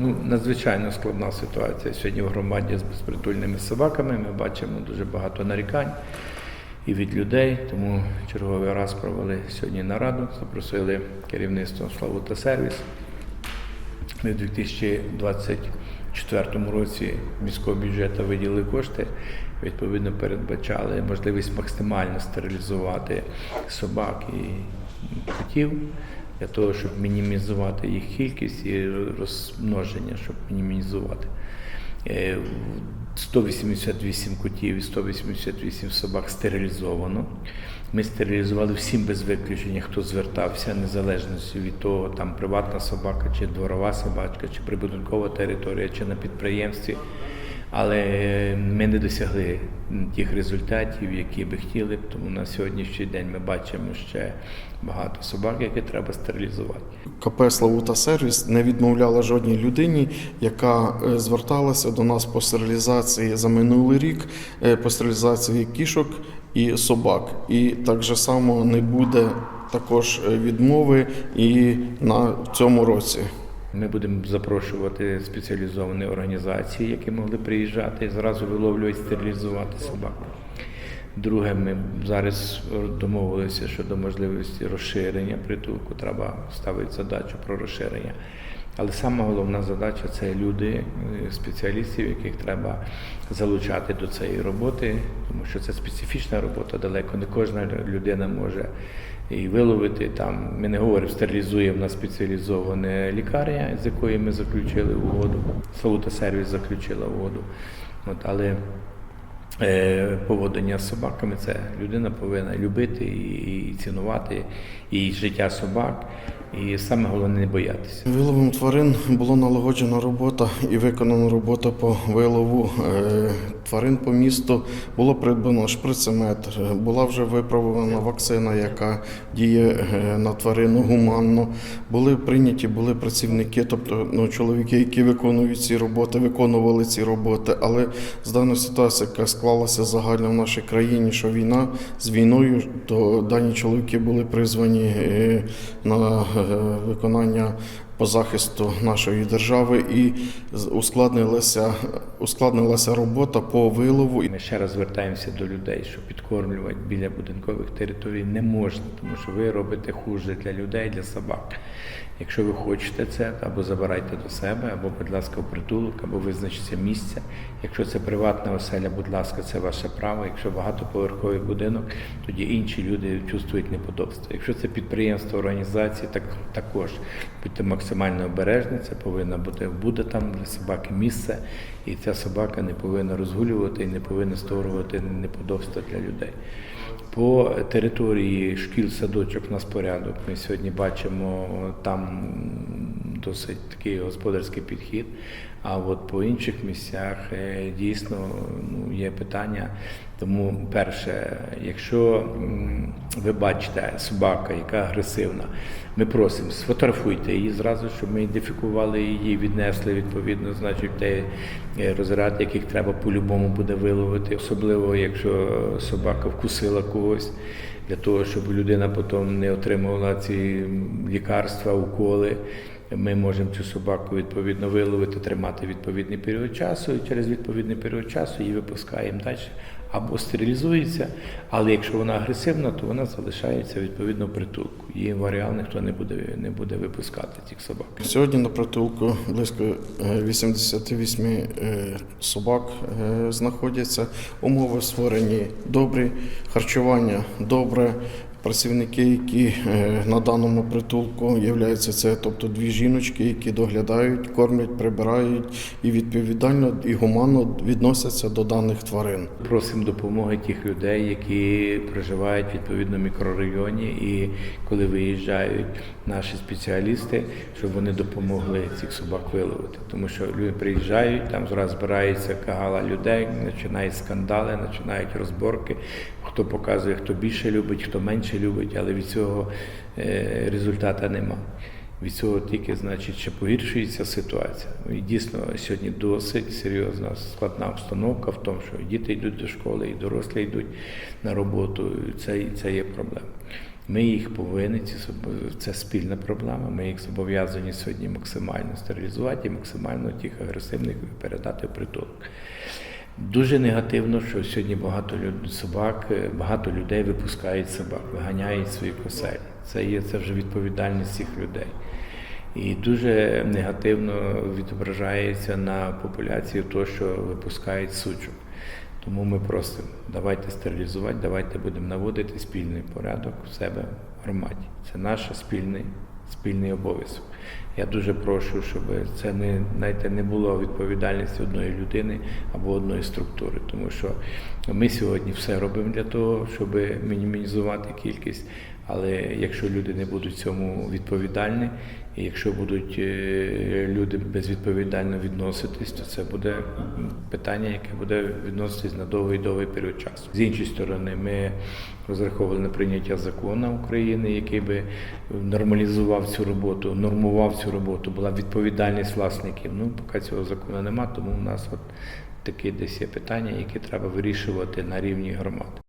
Ну, надзвичайно складна ситуація сьогодні в громаді з безпритульними собаками. Ми бачимо дуже багато нарікань і від людей. Тому черговий раз провели сьогодні нараду, запросили керівництво Славу та сервіс. Ми в 2024 році міського бюджету виділили кошти. Відповідно, передбачали можливість максимально стерилізувати собак і котів для того, щоб мінімізувати їх кількість і розмноження, щоб мінімізувати. Е, 188 котів і 188 собак стерилізовано. Ми стерилізували всім без виключення, хто звертався, незалежно від того, там приватна собака, чи дворова собачка, чи прибудинкова територія, чи на підприємстві. Але ми не досягли тих результатів, які би хотіли. Тому на сьогоднішній день ми бачимо ще багато собак, які треба стерилізувати. КП Славута Сервіс не відмовляла жодній людині, яка е, зверталася до нас по стерилізації за минулий рік, е, по стерилізації кішок і собак. І так же само не буде також е, відмови і на цьому році. Ми будемо запрошувати спеціалізовані організації, які могли приїжджати і зразу виловлювати, стерилізувати собак. Друге, ми зараз домовилися щодо можливості розширення притулку. Треба ставити задачу про розширення. Але сама головна задача це люди, е, спеціалістів, яких треба залучати до цієї роботи, тому що це специфічна робота. Далеко не кожна людина може і виловити там. Ми не говоримо, стерилізує в нас спеціалізована лікарня, з якою ми заключили угоду. Салута сервіс заключила угоду. От, але е, поводження з собаками це людина повинна любити і цінувати і життя собак. І саме головне не боятися. Виловом тварин була налагоджена робота і виконана робота по вилову е, тварин по місту. Було придбано шприцеметр, е, була вже виправлена вакцина, яка діє е, на тварину гуманно. Були прийняті були працівники, тобто ну, чоловіки, які виконують ці роботи, виконували ці роботи. Але з даною ситуацією, яка склалася загально в нашій країні, що війна з війною, то дані чоловіки були призвані на виконання по захисту нашої держави і ускладнилася, ускладнилася робота по вилову. Ми ще раз звертаємося до людей, що підкормлювати біля будинкових територій не можна, тому що ви робите хуже для людей, для собак. Якщо ви хочете це, або забирайте до себе, або, будь ласка, в притулок, або визначиться місце. Якщо це приватна оселя, будь ласка, це ваше право. Якщо багатоповерховий будинок, тоді інші люди чувствують неподобство. Якщо це підприємство, організації, так також будьте максимально обережні. Це повинна бути буде там для собаки місце, і ця собака не повинна розгулювати і не повинна створювати неподобство для людей. По території шкіл, садочок у нас порядок. Ми сьогодні бачимо там досить такий господарський підхід. А от по інших місцях е, дійсно ну, є питання. Тому, перше, якщо ви бачите собака, яка агресивна, ми просимо, сфотографуйте її зразу, щоб ми ідентифікували її, віднесли відповідно, значить, те е, розряд, яких треба по-любому буде виловити, особливо якщо собака вкусила когось, для того, щоб людина потім не отримувала ці лікарства, уколи. Ми можемо цю собаку відповідно виловити, тримати відповідний період часу, і через відповідний період часу її випускаємо далі. Або стерилізується, але якщо вона агресивна, то вона залишається відповідно притулку. Її в ареал ніхто не буде, не буде випускати цих собак. Сьогодні на притулку близько е, 88 е, собак е, знаходяться. Умови створені добрі, харчування добре. Працівники, які е, на даному притулку являються це, тобто дві жіночки, які доглядають, кормлять, прибирають і відповідально і гуманно відносяться до даних тварин. Просимо допомоги тих людей, які проживають відповідно в мікрорайоні, і коли виїжджають наші спеціалісти, щоб вони допомогли цих собак виловити. Тому що люди приїжджають, там зразу збирається кагала людей, починають скандали, починають розборки. Хто показує, хто більше любить, хто менше любить, але від цього е, результату нема. Від цього тільки значить, ще погіршується ситуація. І дійсно сьогодні досить серйозна складна обстановка в тому, що діти йдуть до школи, і дорослі йдуть на роботу. Це, це є проблема. Ми їх повинні, це спільна проблема. Ми їх зобов'язані сьогодні максимально стерилізувати і максимально тих агресивних передати в притулок. Дуже негативно, що сьогодні багато люд- собак, е, багато людей випускають собак, виганяють свої коселі. Це є це вже відповідальність цих людей. І дуже негативно відображається на популяції то, що випускають сучок. Тому ми просимо, давайте стерилізувати, давайте будемо наводити спільний порядок в себе в громаді. Це наш спільний, спільний обов'язок. Я дуже прошу, щоб це не, знаєте, не було відповідальності одної людини або одної структури, тому що ми сьогодні все робимо для того, щоб мінімізувати кількість. Але якщо люди не будуть цьому відповідальні, і якщо будуть е, люди безвідповідально відноситись, то це буде питання, яке буде відноситись на довгий довгий період часу. З іншої сторони, ми розраховували на прийняття закону України, який би нормалізував цю роботу, нормував цю роботу, була відповідальність власників. Ну, поки цього закону нема, тому у нас от такі десь є питання, які треба вирішувати на рівні громад.